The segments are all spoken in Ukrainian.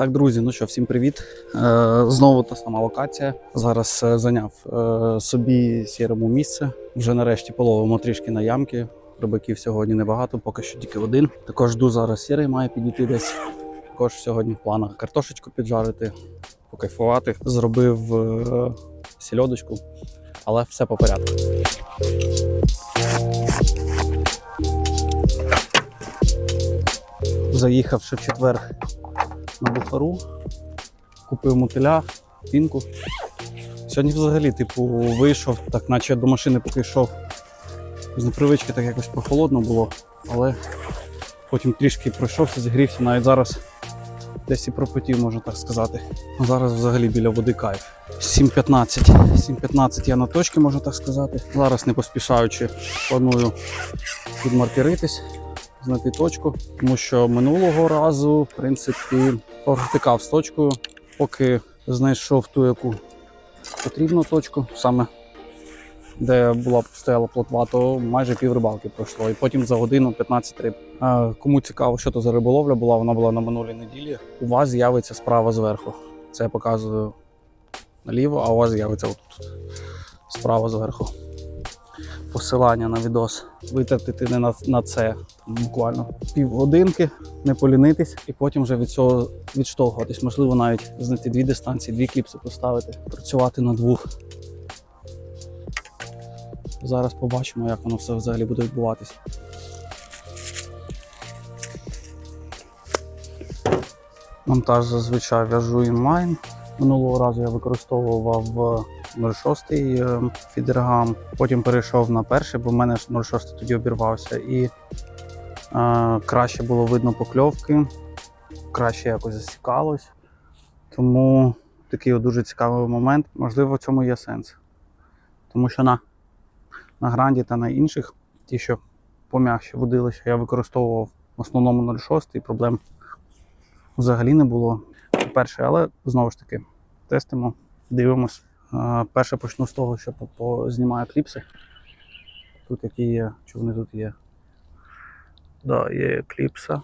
Так, друзі, ну що, всім привіт. Е, знову та сама локація. Зараз е, зайняв е, собі сірому місце. Вже нарешті половимо трішки на ямки. Рибаків сьогодні небагато, поки що тільки один. Також жду зараз сірий має підійти десь. Також сьогодні в планах картошечку піджарити, покайфувати. Зробив сільодочку, але все по порядку. Заїхавши в четвер на бухару, купив мотиля, пінку. Сьогодні взагалі, типу, вийшов, так наче до машини поки йшов. З непривички так якось прохолодно було, але потім трішки пройшовся, зігрівся, навіть зараз десь і пропотів, можна так сказати. Зараз взагалі біля води кайф. 7.15. 7.15 я на точці, можна так сказати. Зараз не поспішаючи планую підмаркеритись знайти точку, тому що минулого разу, в принципі, провтикав з точкою, поки знайшов ту, яку потрібну точку, саме де була стояла плотва, то майже пів рибалки пройшло. І потім за годину 15 риб. А, кому цікаво, що то за риболовля була, вона була на минулій неділі. У вас з'явиться справа зверху. Це я показую наліво, а у вас з'явиться отут. Справа зверху посилання на відос, витратити на, на це буквально півгодинки, не полінитись, і потім вже від цього відштовхуватись. Можливо, навіть знайти дві дистанції, дві кліпси поставити, працювати на двох. Зараз побачимо, як воно все взагалі буде відбуватись. Монтаж зазвичай в'яжу інлайн. Минулого разу я використовував 06 е, фідергам, потім перейшов на перший, бо в мене ж 06 тоді обірвався, і е, краще було видно покльовки, краще якось засікалось. Тому такий дуже цікавий момент. Можливо, в цьому є сенс. Тому що на, на гранді та на інших, ті, що пом'якші водилища, я використовував в основному 06 і проблем взагалі не було. Перше, але знову ж таки, тестимо, дивимось. Перше почну з того, що знімаю кліпси. Тут які є, чи вони тут є? Да, є кліпса.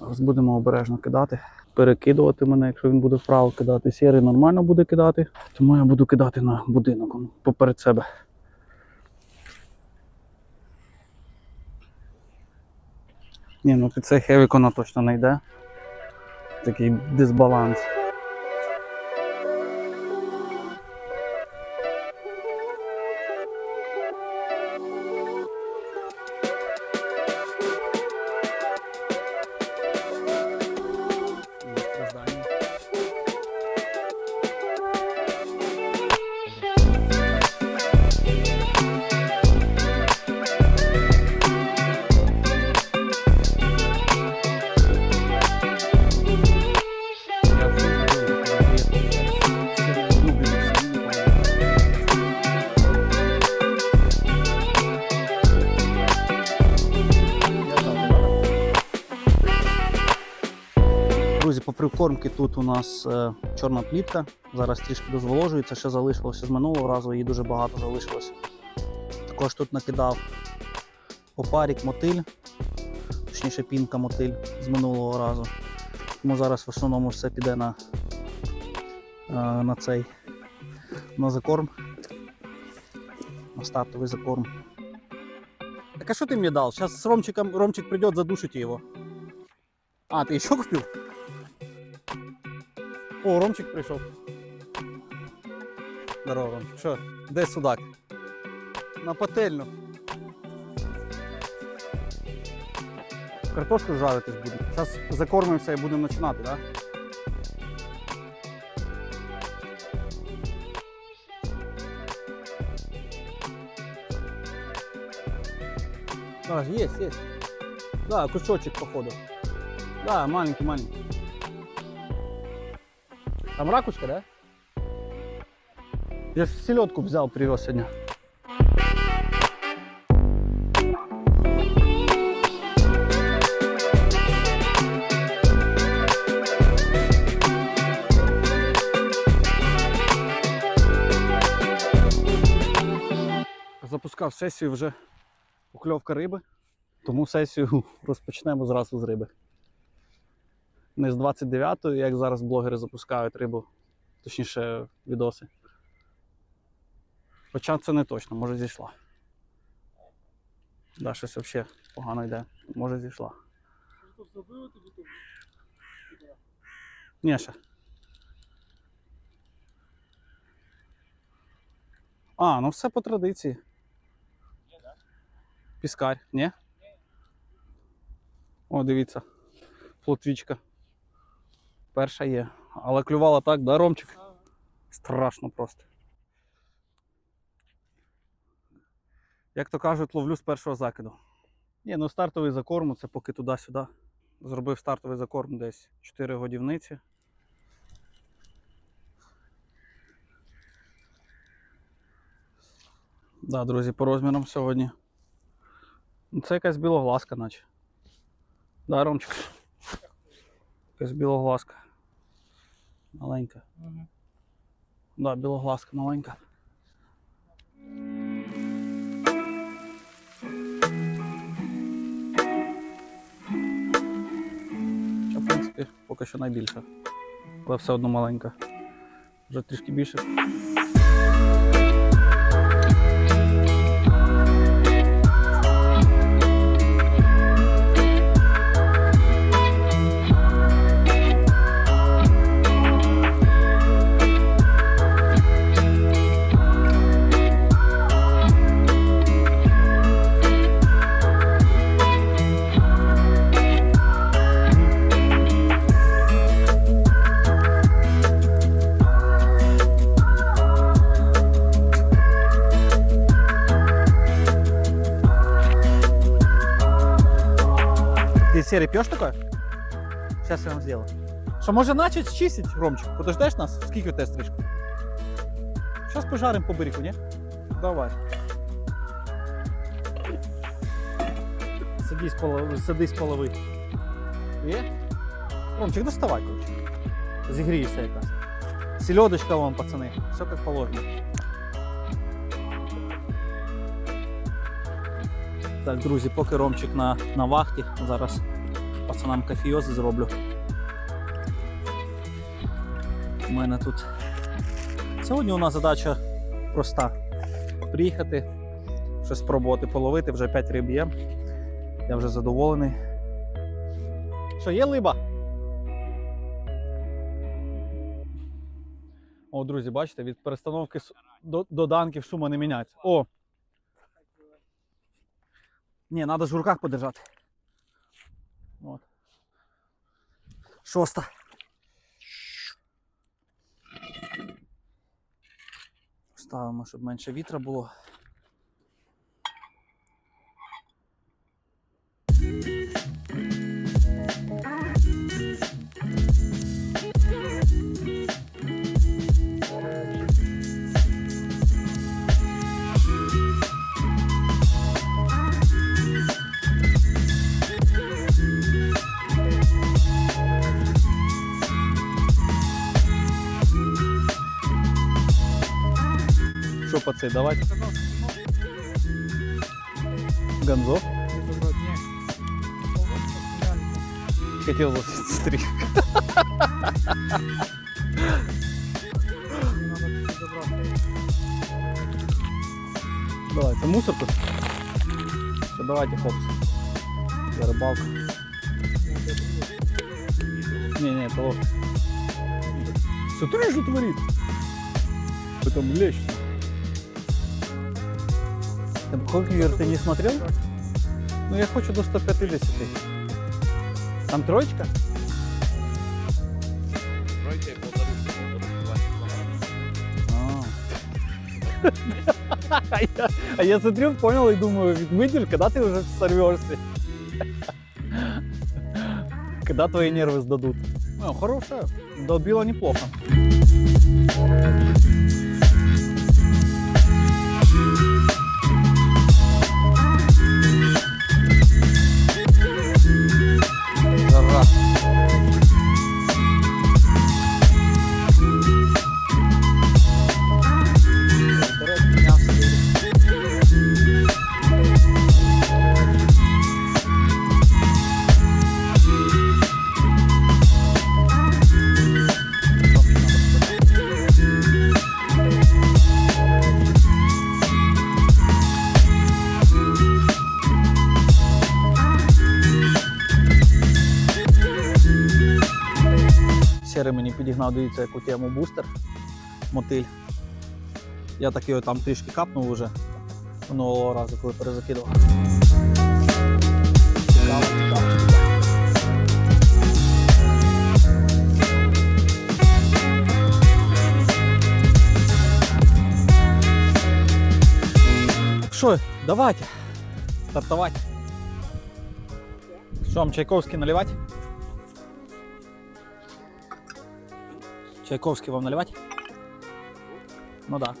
Зараз будемо обережно кидати. Перекидувати мене, якщо він буде вправо кидати. Сірий нормально буде кидати, тому я буду кидати на будинок поперед себе. Ні, ну під цей хевік вона точно не йде. Такий дисбаланс. По прикормки тут у нас е, чорна плітка. Зараз трішки дозволожується, ще залишилося з минулого разу, її дуже багато залишилося. Також тут накидав опарік мотиль, точніше пінка мотиль з минулого разу. Тому зараз в основному все піде на, е, на цей на закорм. На стартовий закорм. Так а що ти мені дав? Зараз з Ромчиком Ромчик прийде, задушите його. А, ти ще купив? О, Ромчик прийшов. Здорово, Ромчик. Що? Де судак? На пательню. Картошку жаритись будемо. Зараз закормимося і будемо починати, так? Да? А, есть, есть. Да, кусочек походу. Да, маленький, маленький. Там ракушка, да? Я ж селедку взял, привез сегодня. Запускав сесію вже укльовка риби, тому сесію розпочнемо зразу з риби. Не з 29-ї, як зараз блогери запускають рибу, точніше, відоси. Хоча це не точно, може зійшла. Да, щось взагалі погано йде. Може зійшла. Ні, ще. А, ну все по традиції. Піскарь, ні? О, дивіться. Плотвічка. Перша є. Але клювала так, да, Ромчик? Страшно просто. Як то кажуть, ловлю з першого закиду. Ні, ну стартовий закорм, це поки туди-сюди. Зробив стартовий закорм десь 4 годівниці. Да, друзі, по розмірам сьогодні. Ну, Це якась білогласка, наче. Да, Ромчик. Якась білогласка. Маленька. Угу. Да, білогласка маленька. Що, в принципі, поки що найбільша. Але все одно маленька. Вже трішки більше. Ты серый пьешь такое? Сейчас я вам сделаю. Що, може начать чистить, Ромчик? Подождеш нас? Скільки у тебе стрижка? Зараз пожаримо по берегу, ні? Давай. Сиди з полови. Сиди з полови. Є? Ромчик, доставай, короче. Зігрієшся якраз. Селедочка вам, пацани. Все як положено. Так, друзі, поки Ромчик на, на вахті, зараз пацанам кафійози зроблю. У мене тут. Сьогодні у нас задача проста. Приїхати, щось спробувати половити, вже 5 риб є. Я вже задоволений. Що, є либа? О, друзі, бачите, від перестановки до данків сума не міняється. О! Ні, треба ж в руках подержати. От. Шоста. Ставимо, щоб менше вітра було. Що по цей, давайте. Гонзо. Хотел бы стрик. Давайте мусорку. Що, давайте, хлопці. За рибалку. Не, не, того. Смотри, что творит. Ты там лещ. Хоквер ты не смотрел? Ну я хочу до 150. Там троечка? Тройка и полторушка, полторушка, 20 килограмм. А. А я, смотрю, понял и думаю, выдель, когда ты уже сорвешься. Когда твои нервы сдадут. Ну, хорошая. Долбила неплохо. Дивіться, яку тему бустер. Мотиль. Я так його там трішки капнув уже минулого разу, коли перезакидував. Що, давайте стартувати. Що вам Чайковський наливати? Чайковський вам наливати? Ну да.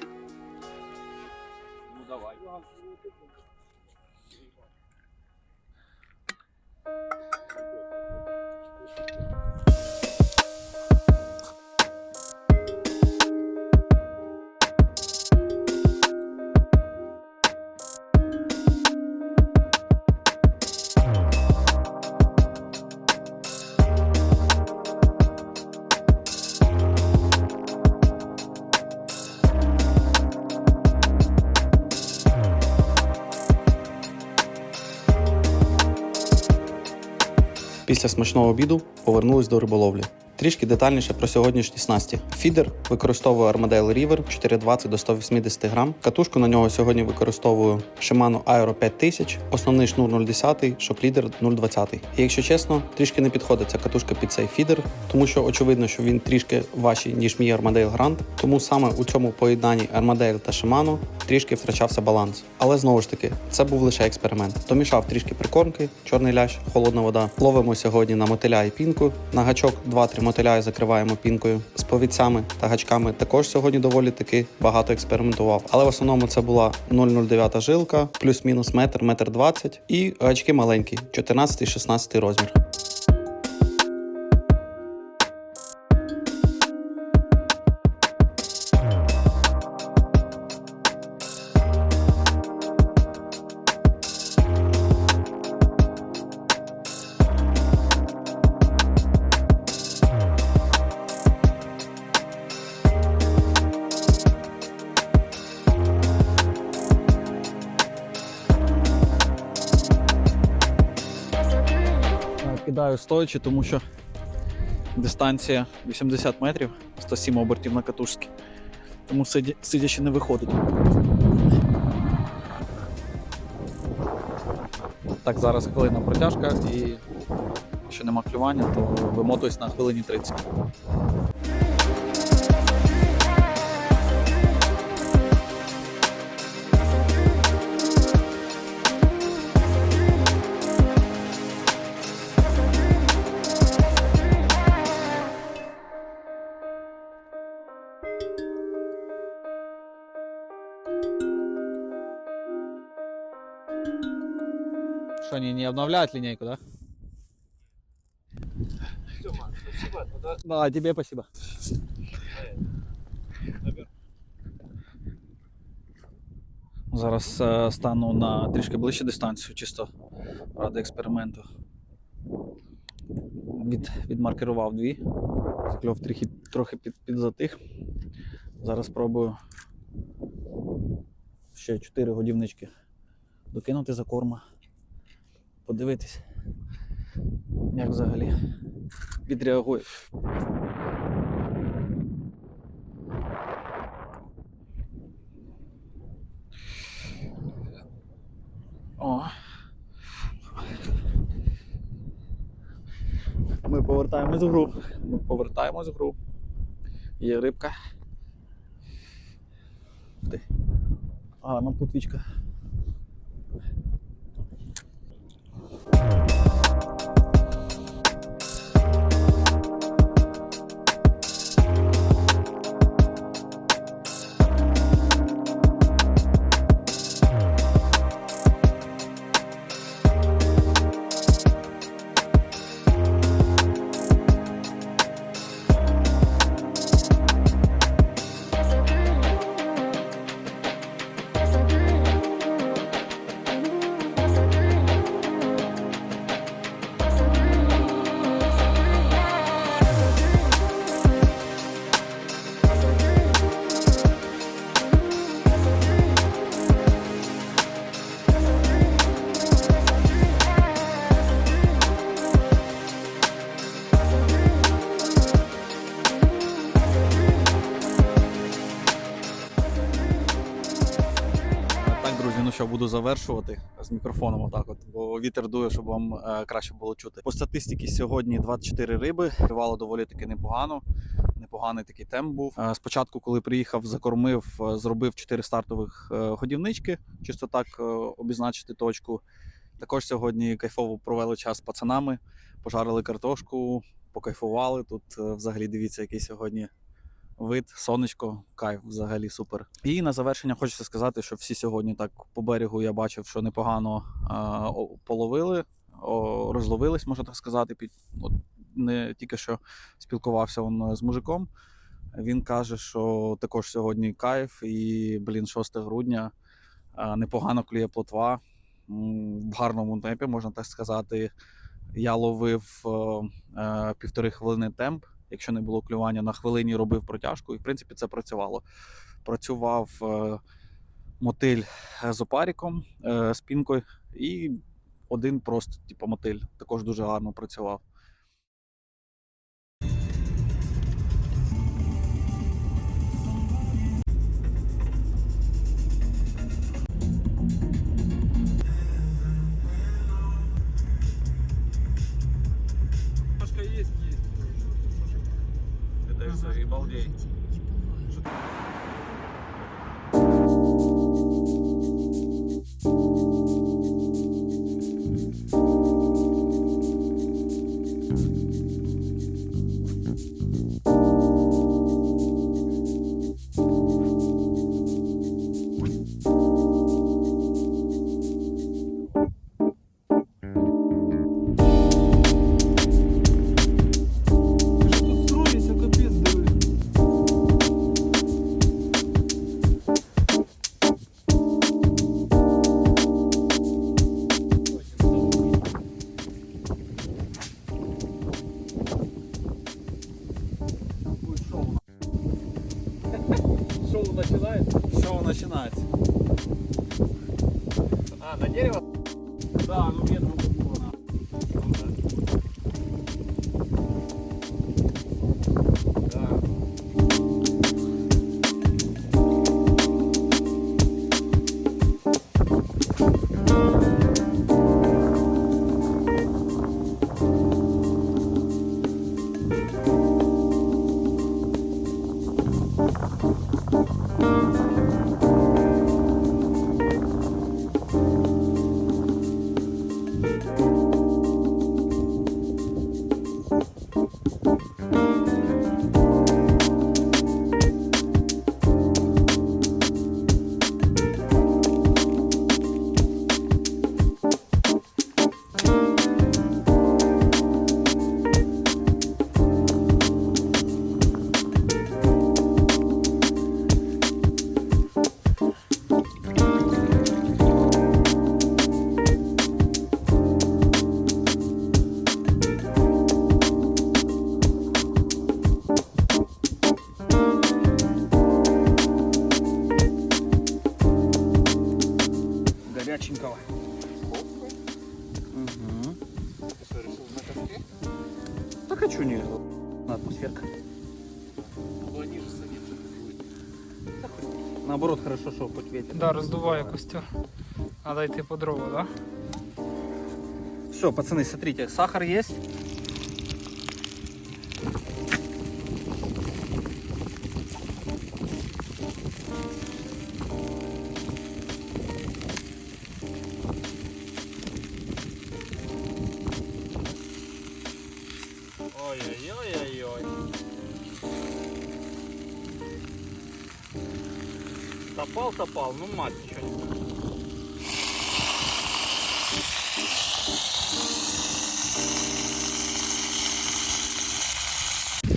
Після смачного обіду повернулись до риболовлі. Трішки детальніше про сьогоднішні снасті. Фідер використовую Armadale River 420 до 180 грам. Катушку на нього сьогодні використовую Shimano Aero 5000, основний шнур 0,10, шоклідер 0,20. І якщо чесно, трішки не підходить ця катушка під цей фідер, тому що очевидно, що він трішки важчий, ніж мій Armadale Grand. Тому саме у цьому поєднанні Armadale та Shimano трішки втрачався баланс. Але знову ж таки, це був лише експеримент. Домішав трішки прикормки, чорний лящ, холодна вода. Ловимо сьогодні на мотиля і пінку. На гачок 2-3 мотиля і закриваємо пінкою. З повідцями та гачками також сьогодні доволі таки багато експериментував. Але в основному це була 0,09 жилка, плюс-мінус метр, метр 20 і гачки маленькі, 14-16 розмір. Кидаю стоячи, тому що дистанція 80 метрів, 107 обертів на катушці. Тому сидя- сидячи не виходить. Так, зараз хвилина протяжка і якщо нема клювання, то вимотуюсь на хвилині 30. Не обновляют линейку, да? Сема, спасибо. Тогда Да, тебе спасибо. Зараз е, стану на трішки ближче дистанцію, чисто ради експерименту. Від, відмаркерував дві. Закльов трохи, трохи під, підзатих. Зараз спробую ще 4 годівнички докинути за корма. Подивитись, як взагалі відреагує. О. Ми повертаємось в гру. Ми повертаємось в гру. Є рибка. Ух Ти. Гарна плутвічка. Завершувати з мікрофоном отак от, бо вітер дує, щоб вам е, краще було чути. По статистиці сьогодні 24 риби. Тривало доволі таки непогано. Непоганий такий темп був. Е, Спочатку, коли приїхав, закормив, е, зробив 4 стартових годівнички, чисто так обізначити точку. Також сьогодні кайфово провели час з пацанами, пожарили картошку, покайфували. Тут взагалі дивіться, який сьогодні вид, сонечко, кайф взагалі супер. І на завершення хочеться сказати, що всі сьогодні так по берегу я бачив, що непогано о- половили, о, розловились, можна так сказати. Під, от, не тільки що спілкувався он з мужиком. Він каже, що також сьогодні кайф, і, блін, 6 грудня а, непогано клює плотва. В гарному темпі, можна так сказати. Я ловив е, е, півтори хвилини темп. Якщо не було клювання, на хвилині робив протяжку, і в принципі це працювало. Працював е, мотиль з опаріком, е, з і один просто, типу, мотиль, також дуже гарно працював. Это все, Да, роздуває костер. Надо йти по дрова, да? Все, пацаны, смотрите, сахар есть. Топал, топал, ну мать не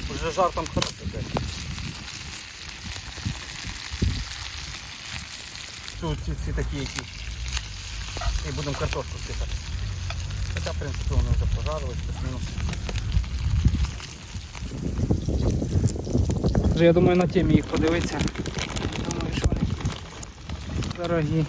Уже жар там хороший. Цю ці, ці такі які. І картошку сипати. Хоча, в принципі, вони вже пожарились, плюс-мінус. Я думаю на темі їх подивитися. Дорогі.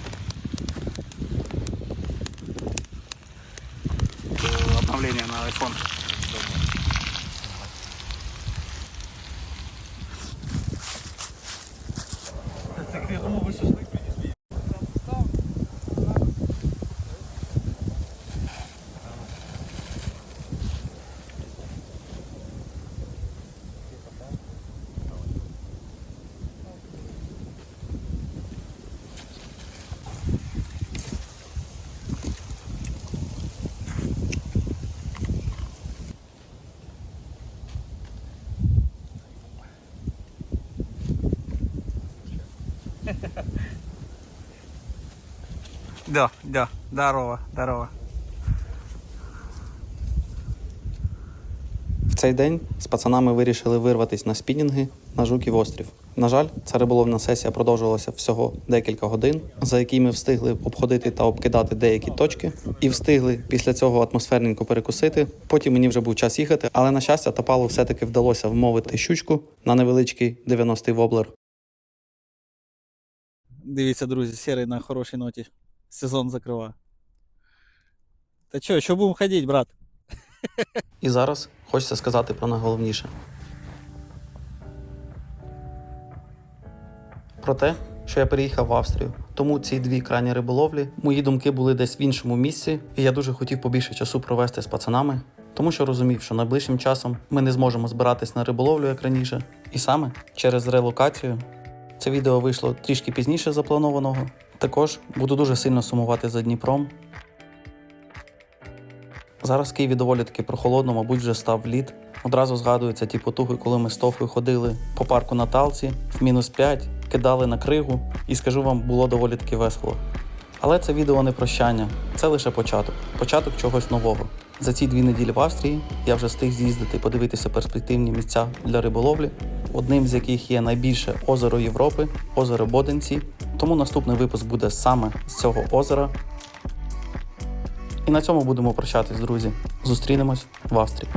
Да, да, здорово, здорово. В цей день з пацанами вирішили вирватися на спінінги на Жуків острів. На жаль, ця риболовна сесія продовжувалася всього декілька годин, за які ми встигли обходити та обкидати деякі точки, і встигли після цього атмосферненько перекусити. Потім мені вже був час їхати, але на щастя, Топалу все-таки вдалося вмовити щучку на невеличкий 90-й воблер. Дивіться, друзі, серий на хорошій ноті. Сезон закриває. Та що, що будемо ходити, брат? І зараз хочеться сказати про найголовніше. Про те, що я переїхав в Австрію. Тому ці дві крайні риболовлі, мої думки були десь в іншому місці, і я дуже хотів побільше часу провести з пацанами, тому що розумів, що найближчим часом ми не зможемо збиратись на риболовлю як раніше. І саме через релокацію це відео вийшло трішки пізніше запланованого. Також буду дуже сильно сумувати за Дніпром, Зараз в Києві доволі таки прохолодно, мабуть, вже став лід. Одразу згадуються ті потуги, коли ми з Тофою ходили по парку Наталці в мінус 5, кидали на кригу, і скажу вам, було доволі таки весело. Але це відео не прощання, це лише початок, початок чогось нового. За ці дві неділі в Австрії я вже встиг з'їздити, подивитися перспективні місця для риболовлі, одним з яких є найбільше озеро Європи, озеро Боденці. Тому наступний випуск буде саме з цього озера, і на цьому будемо прощатись, друзі. Зустрінемось в Австрії.